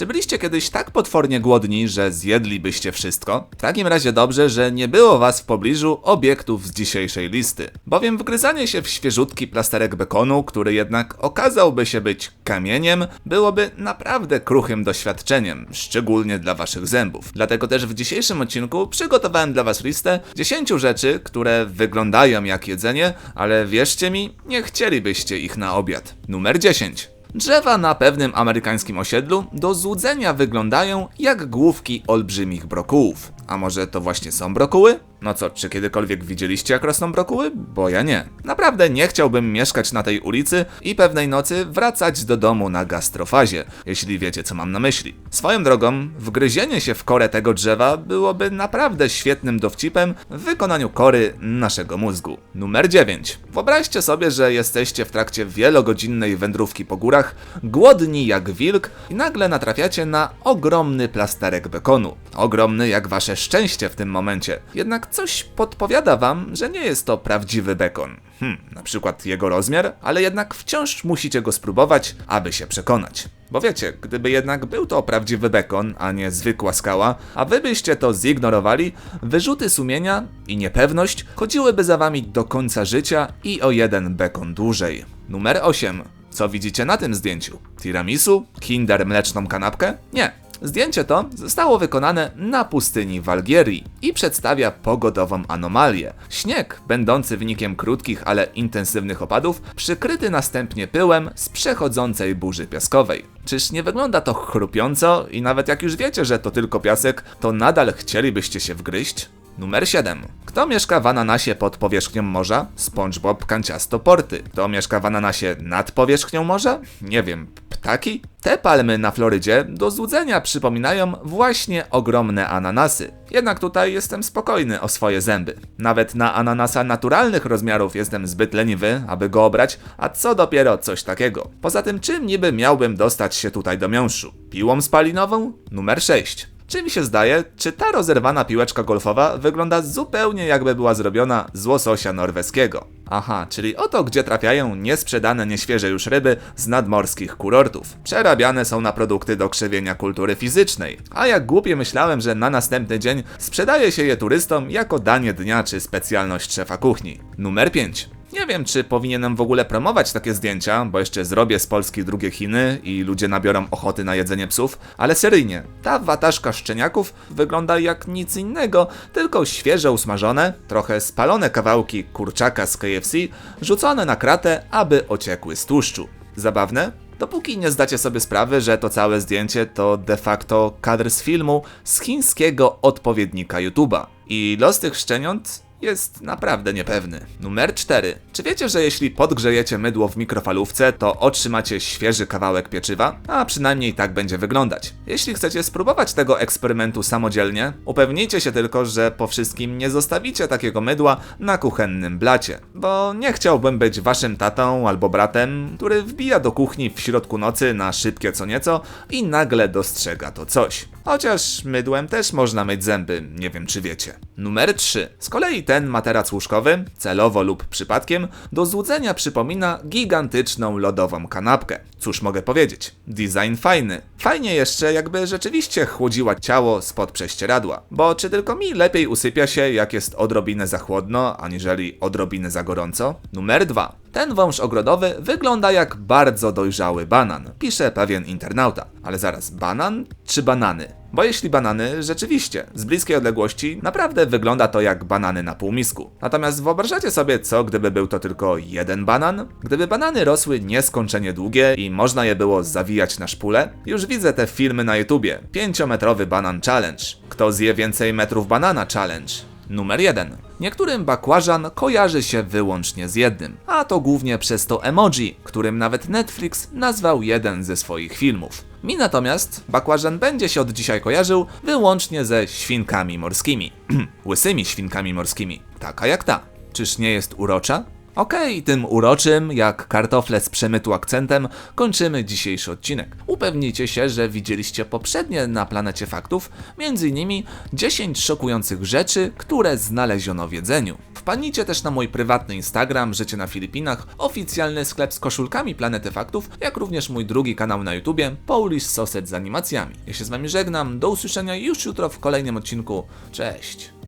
Czy byliście kiedyś tak potwornie głodni, że zjedlibyście wszystko? W takim razie dobrze, że nie było was w pobliżu obiektów z dzisiejszej listy. Bowiem wgryzanie się w świeżutki plasterek bekonu, który jednak okazałby się być kamieniem, byłoby naprawdę kruchym doświadczeniem, szczególnie dla waszych zębów. Dlatego też w dzisiejszym odcinku przygotowałem dla was listę 10 rzeczy, które wyglądają jak jedzenie, ale wierzcie mi, nie chcielibyście ich na obiad. Numer 10. Drzewa na pewnym amerykańskim osiedlu do złudzenia wyglądają jak główki olbrzymich brokułów. A może to właśnie są brokuły? No co, czy kiedykolwiek widzieliście jak rosną brokuły? Bo ja nie. Naprawdę nie chciałbym mieszkać na tej ulicy i pewnej nocy wracać do domu na gastrofazie, jeśli wiecie co mam na myśli. Swoją drogą, wgryzienie się w korę tego drzewa byłoby naprawdę świetnym dowcipem w wykonaniu kory naszego mózgu. Numer 9. Wyobraźcie sobie, że jesteście w trakcie wielogodzinnej wędrówki po górach, głodni jak wilk i nagle natrafiacie na ogromny plasterek bekonu. Ogromny jak wasze szczęście w tym momencie. Jednak coś podpowiada wam, że nie jest to prawdziwy bekon. Hmm, na przykład jego rozmiar, ale jednak wciąż musicie go spróbować, aby się przekonać. Bo wiecie, gdyby jednak był to prawdziwy bekon, a nie zwykła skała, a wy byście to zignorowali, wyrzuty sumienia i niepewność chodziłyby za wami do końca życia i o jeden bekon dłużej. Numer 8. Co widzicie na tym zdjęciu? Tiramisu? Kinder mleczną kanapkę? Nie. Zdjęcie to zostało wykonane na pustyni w Algierii i przedstawia pogodową anomalię. Śnieg, będący wynikiem krótkich, ale intensywnych opadów, przykryty następnie pyłem z przechodzącej burzy piaskowej. Czyż nie wygląda to chrupiąco i nawet jak już wiecie, że to tylko piasek, to nadal chcielibyście się wgryźć? Numer 7. Kto mieszka w ananasie pod powierzchnią morza? SpongeBob Kanciasto Porty. Kto mieszka w ananasie nad powierzchnią morza? Nie wiem, ptaki? Te palmy na Florydzie do złudzenia przypominają właśnie ogromne ananasy. Jednak tutaj jestem spokojny o swoje zęby. Nawet na ananasa naturalnych rozmiarów jestem zbyt leniwy, aby go obrać, a co dopiero coś takiego. Poza tym czym niby miałbym dostać się tutaj do miąższu? Piłą spalinową? Numer 6. Czy mi się zdaje, czy ta rozerwana piłeczka golfowa wygląda zupełnie jakby była zrobiona z łososia norweskiego? Aha, czyli oto gdzie trafiają niesprzedane, nieświeże już ryby z nadmorskich kurortów. Przerabiane są na produkty do krzewienia kultury fizycznej. A jak głupie myślałem, że na następny dzień sprzedaje się je turystom jako danie dnia czy specjalność szefa kuchni. Numer 5. Nie wiem, czy powinienem w ogóle promować takie zdjęcia, bo jeszcze zrobię z Polski drugie Chiny i ludzie nabiorą ochoty na jedzenie psów, ale seryjnie, ta wataszka szczeniaków wygląda jak nic innego, tylko świeże usmażone, trochę spalone kawałki kurczaka z KFC, rzucone na kratę, aby ociekły z tłuszczu. Zabawne? Dopóki nie zdacie sobie sprawy, że to całe zdjęcie to de facto kadr z filmu z chińskiego odpowiednika YouTube'a. I los tych szczeniąt jest naprawdę niepewny. Numer 4. Czy wiecie, że jeśli podgrzejecie mydło w mikrofalówce, to otrzymacie świeży kawałek pieczywa? A przynajmniej tak będzie wyglądać. Jeśli chcecie spróbować tego eksperymentu samodzielnie, upewnijcie się tylko, że po wszystkim nie zostawicie takiego mydła na kuchennym blacie. Bo nie chciałbym być waszym tatą albo bratem, który wbija do kuchni w środku nocy na szybkie co nieco i nagle dostrzega to coś. Chociaż mydłem też można myć zęby, nie wiem czy wiecie. Numer 3. Z kolei ten materac łóżkowy, celowo lub przypadkiem, do złudzenia przypomina gigantyczną lodową kanapkę. Cóż mogę powiedzieć? Design fajny. Fajnie jeszcze jakby rzeczywiście chłodziła ciało spod prześcieradła. Bo czy tylko mi lepiej usypia się jak jest odrobinę za chłodno, aniżeli odrobinę za gorąco? Numer 2. Ten wąż ogrodowy wygląda jak bardzo dojrzały banan, pisze pewien internauta. Ale zaraz, banan czy banany? Bo jeśli banany, rzeczywiście, z bliskiej odległości naprawdę wygląda to jak banany na półmisku. Natomiast wyobrażacie sobie, co gdyby był to tylko jeden banan? Gdyby banany rosły nieskończenie długie i można je było zawijać na szpule? Już widzę te filmy na YouTubie. 5-metrowy banan challenge. Kto zje więcej metrów banana challenge? Numer 1. Niektórym bakłażan kojarzy się wyłącznie z jednym, a to głównie przez to emoji, którym nawet Netflix nazwał jeden ze swoich filmów. Mi natomiast bakłażan będzie się od dzisiaj kojarzył wyłącznie ze świnkami morskimi. Łysymi świnkami morskimi. Taka jak ta. Czyż nie jest urocza? Okej, tym uroczym, jak kartofle z przemytu akcentem, kończymy dzisiejszy odcinek. Upewnijcie się, że widzieliście poprzednie na planecie faktów, m.in. 10 szokujących rzeczy, które znaleziono w jedzeniu. Wpadnijcie też na mój prywatny Instagram Życie na Filipinach, oficjalny sklep z koszulkami Planety Faktów, jak również mój drugi kanał na YouTubie Polish Sausage z animacjami. Ja się z wami żegnam, do usłyszenia już jutro w kolejnym odcinku. Cześć!